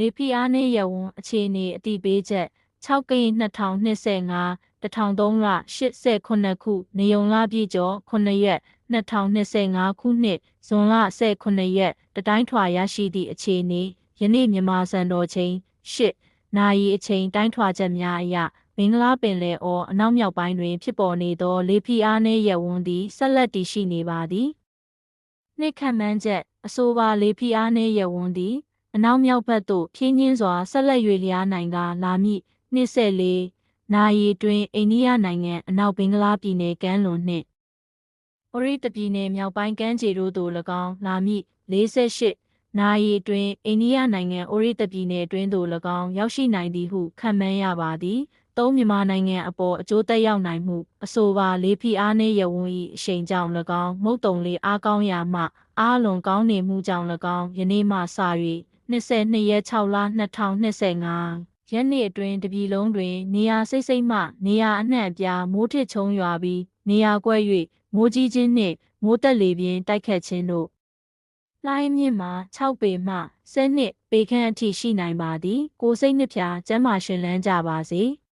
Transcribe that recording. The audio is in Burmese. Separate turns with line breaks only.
လေဖီအားနှင့်ရဝန်းအခြေအနေအတိပေးချက်6ကရင်2025 1389ခုနေုံလပြည့်ကျော်9ရက်2025ခုနှစ်ဇွန်လ18ရက်တတိုင်းထွာရရှိသည့်အခြေအနေယနေ့မြန်မာစံတော်ချိန်8နာရီအချိန်တိုင်းထွာချက်များအရမင်္ဂလာပင်လယ်အော်အနောက်မြောက်ပိုင်းတွင် ဖြစ်ပေါ်နေသော လေဖီအားနှင့်ရဝန်းသည်ဆက်လက်တည်ရှိနေပါသည်နှစ်ခန့်မှန်းချက်အဆိုပါလေဖီအားနှင့်ရဝန်းသည် အနောက်မြောက်ဘက်သို့ဖြင်းချင်းစွာဆက်လက်၍လျားနိုင်ကလာမည့်24နာရီတွင်အိန္ဒိယနိုင်ငံအနောက်ဘင်္ဂလားပြည်နယ်ကမ်းလွန်နှင့်အိုရီတပြည်နယ်မြောက်ပိုင်းကမ်းခြေတို့သို့၎င်းလာမည့်48နာရီတွင်အိန္ဒိယနိုင်ငံအိုရီတပြည်နယ်တွင်သို့၎င်းရောက်ရှိနိုင်သည်ဟုခန့်မှန်းရပါသည်သုံးမြန်မာနိုင်ငံအပေါ်အကျိုးသက်ရောက်နိုင်မှုအဆိုပါလေးဖီအားနှင့်ရဝန်း၏အရှိန်ကြောင့်၎င်းမုတ်တုံလေးအားကောင်းရာမှအားလွန်ကောင်းနေမှုကြောင့်၎င်းယနေ့မှစ၍ 22ရက်6လ2025ရက်နေ့အတွင်းတပြည်လုံးတွင် နေရာစိတ်စိတ်မှ နေရာအနှံ့အပြားမိုးထစ်ချုံရွာပြီးနေရာကွက်၍မိုးကြီးခြင်းနှင့်မိုးတက်လေပြင်းတိုက်ခတ်ခြင်းတို့လှိုင်းမြင့်မှာ6ပေမှ10နှစ်ပေခန့်အထိရှိနိုင်ပါသည် ကိုယ်စိတ်နှစ်ဖြာကျမ်းမာရှင်လန်းကြပါစေ။